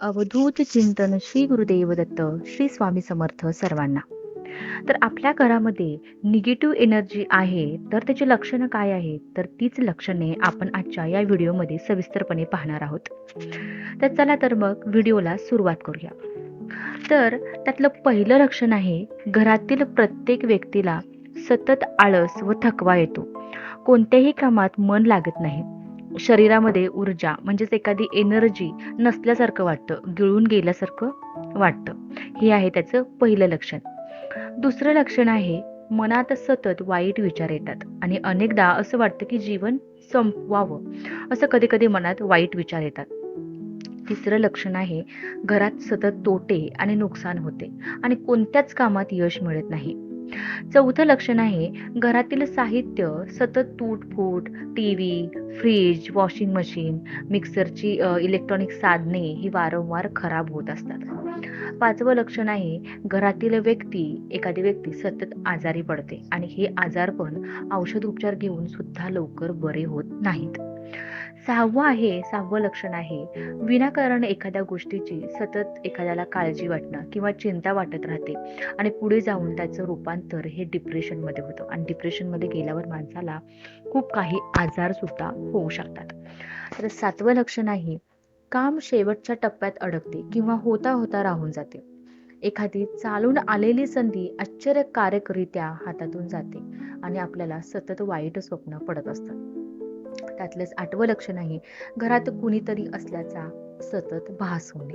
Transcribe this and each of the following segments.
अवधूत चिंतन श्री गुरुदेव दत्त श्री स्वामी समर्थ सर्वांना. तर आपल्या घरामध्ये निगेटिव्ह एनर्जी आहे तर त्याची लक्षणं काय आहेत? तर तीच लक्षणे आपण आजच्या या व्हिडिओमध्ये सविस्तरपणे पाहणार आहोत. तर चला तर मग व्हिडिओला सुरुवात करूया. तर त्यातलं पहिलं लक्षण आहे घरातील प्रत्येक व्यक्तीला सतत आळस व थकवा येतो. कोणत्याही कामात मन लागत नाही. शरीरामध्ये ऊर्जा म्हणजेच एखादी एनर्जी नसल्यासारखं वाटतं गिळून गेल्यासारखं वाटतं. हे आहे त्याचं पहिलं लक्षण. दुसरं लक्षण आहे मनात सतत वाईट विचार येतात आणि अनेकदा असं वाटतं की जीवन संपवावं. असं कधी कधी मनात वाईट विचार येतात. तिसरं लक्षण आहे घरात सतत तोटे आणि नुकसान होते आणि कोणत्याच कामात यश मिळत नाही. चौथं लक्षण आहे घरातील साहित्य सतत तूटफूट T V fridge washing machine मिक्सरची electronic साधने ही वारंवार खराब होत असतात. पाचवं लक्षण आहे घरातील व्यक्ती एखादी व्यक्ती सतत आजारी पडते आणि हे आजारपण औषध उपचार घेऊन सुद्धा लवकर बरे होत नाहीत. सहावं आहे सहावं लक्षण आहे. विनाकारण एखाद्या गोष्टीची सतत एखाद्याला काळजी वाटणं किंवा चिंता वाटत राहते आणि पुढे जाऊन त्याचं रूपांतर हे डिप्रेशनमध्ये होतं. आणि डिप्रेशनमध्ये गेल्यावर माणसाला खूप काही आजार सुद्धा होऊ शकतात. तर सातवं लक्षण आहे काम शेवटच्या टप्प्यात अडकते किंवा होता होता राहून जाते. एखादी चालून आलेली संधी आश्चर्यकारकरित्या हातातून जाते आणि आपल्याला सतत वाईट स्वप्न पडत असतात. त्यातलंच आठवं लक्षण आहे. घरात कुणीतरी असल्याचा सतत भास होणे.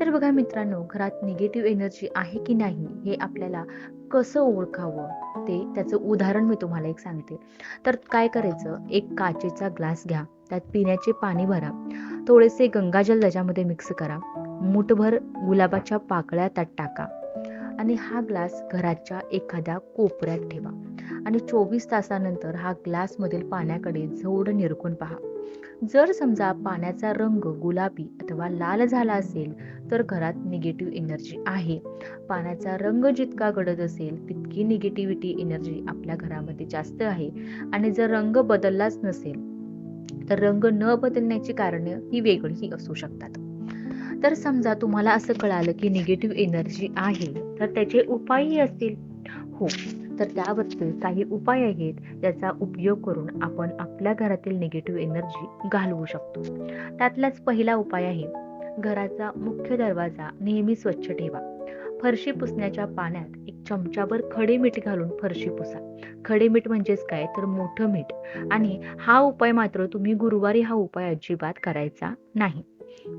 तर बघा मित्रांनो घरात निगेटिव्ह एनर्जी आहे की नाही हे आपल्याला कसं ओळखावं ते त्याचं उदाहरण मी तुम्हाला एक सांगते. तर काय करायचं एक काचेचा ग्लास घ्या त्यात पिण्याचे पाणी भरा थोडेसे गंगाजल त्याच्यामध्ये मिक्स करा मुठभर गुलाबाच्या पाकळ्या त्यात टाका आणि हा ग्लास घराच्या एखाद्या कोपऱ्यात ठेवा. आणि चोवीस तासानंतर हा ग्लासमधील पाण्याकडे जोड निरखून पहा. जर समजा पाण्याचा रंग गुलाबी अथवा लाल झाला असेल तर घरात निगेटिव्ह एनर्जी आहे. पाण्याचा रंग जितका गडद असेल तितकी निगेटिव्हिटी एनर्जी आपल्या घरामध्ये जास्त आहे. आणि जर रंग बदललाच नसेल तर रंग न बदलण्याची कारणे ही वेगळीही असू शकतात. तर समजा तुम्हाला असं कळालं की निगेटिव्ह एनर्जी आहे तर त्याचे उपायही असतील. हो तर त्यावरचे काही उपाय आहेत ज्याचा उपयोग करून आपण आपल्या घरातील निगेटिव्ह एनर्जी घालवू शकतो. त्यातलाच पहिला उपाय आहे घराचा मुख्य दरवाजा नेहमी स्वच्छ ठेवा. फरशी पुसण्याच्या पाण्यात एक चमचाभर खडे मीठ घालून फरशी पुसा. खडे मीठ म्हणजेच काय? तर मोठं मीठ. आणि हा उपाय मात्र तुम्ही गुरुवारी हा उपाय अजिबात करायचा नाही.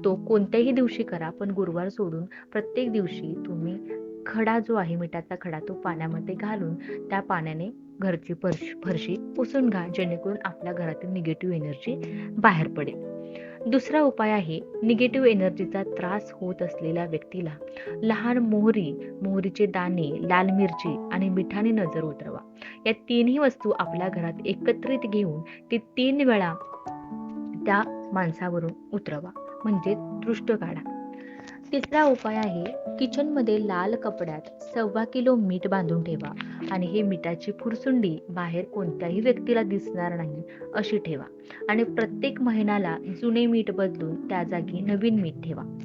तो कोणत्याही दिवशी करा पण गुरुवार सोडून प्रत्येक दिवशी तुम्ही खडा जो आहे मिठाचा खडा तो पाण्यामध्ये घालून त्या पाण्याने घरची फरशी फरशी पुसून घ्या जेणेकरून आपल्या घरातील निगेटिव्ह एनर्जी बाहेर पडेल. दुसरा उपाय आहे निगेटिव्ह एनर्जीचा त्रास होत असलेल्या व्यक्तीला लहान मोहरी मोहरीचे दाणे लाल मिरची आणि मिठाने नजर उतरवा. या तिन्ही वस्तू आपल्या घरात एकत्रित घेऊन ते तीन वेळा त्या माणसावरून उतरवा. म्हणजे दृष्ट काढा. तिसरा उपाय आहे किचनमध्ये लाल कपड्यात सव्वा किलो मीठ बांधून ठेवा आणि हे मिठाची फुरसुंडी बाहेर कोणत्याही व्यक्तीला दिसणार नाही अशी ठेवा. आणि प्रत्येक महिन्याला जुने मीठ बदलून त्या जागी नवीन मीठ ठेवा.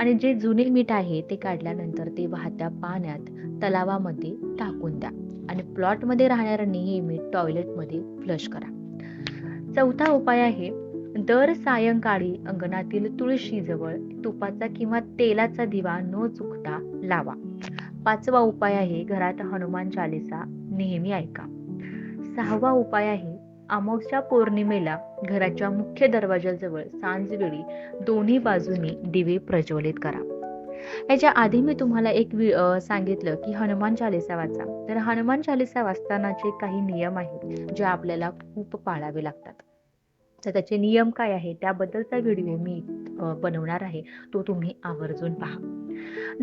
आणि जे जुने मीठ आहे ते काढल्यानंतर ते वाहत्या पाण्यात तलावामध्ये टाकून द्या. आणि प्लॉटमध्ये राहणाऱ्यांनी हे मीठ टॉयलेटमध्ये फ्लश करा. चौथा उपाय आहे दर सायंकाळी अंगणातील तुळशीजवळ तुपाचा किंवा तेलाचा दिवा न चुकता लावा. पाचवा उपाय आहे घरात हनुमान चालिसा नेहमी ऐका. सहावा उपाय आहे अमावस्या पौर्णिमेला घराच्या मुख्य दरवाजाजवळ सांजवेळी दोन्ही बाजूनी दिवे प्रज्वलित करा. याच्या आधी मी तुम्हाला एक सांगितलं की हनुमान चालिसा वाचा. तर हनुमान चालिसा वाचतानाचे काही नियम आहेत जे आपल्याला खूप पाळावे लागतात. तर त्याचे नियम काय आहे? त्याबद्दलचा व्हिडिओ मी बनवणार आहे. तो तुम्ही आवर्जून पहा.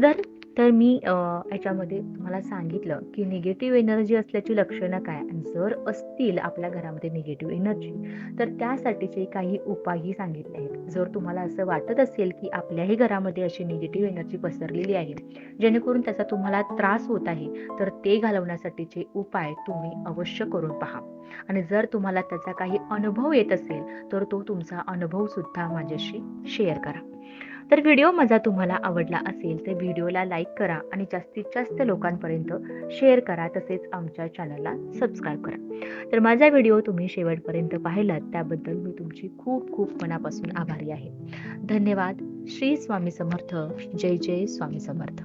जर तर मी याच्यामध्ये तुम्हाला सांगितलं की निगेटिव्ह एनर्जी असल्याची लक्षणं काय? आणि जर असतील आपल्या घरामध्ये निगेटिव्ह एनर्जी तर त्यासाठीचे काही उपायही सांगितले आहेत. जर तुम्हाला असं वाटत असेल की आपल्याही घरामध्ये अशी निगेटिव्ह एनर्जी पसरलेली आहे जेणेकरून त्याचा तुम्हाला त्रास होत आहे तर ते घालवण्यासाठीचे उपाय तुम्ही अवश्य करून पहा. आणि जर तुम्हाला त्याचा काही अनुभव येत असेल तर तो तुमचा अनुभव सुद्धा माझ्याशी शेअर करा. तर व्हिडिओ माझा तुम्हाला आवडला असेल तर व्हिडिओला लाईक करा आणि जास्तीत जास्त लोकांपर्यंत शेअर करा तसेच आमच्या चॅनलला सबस्क्राईब करा. तर माझा व्हिडिओ तुम्ही शेवटपर्यंत पाहिलात त्याबद्दल मी तुमची खूप खूप मनापासून आभारी आहे. धन्यवाद. श्री स्वामी समर्थ. जय जय स्वामी समर्थ.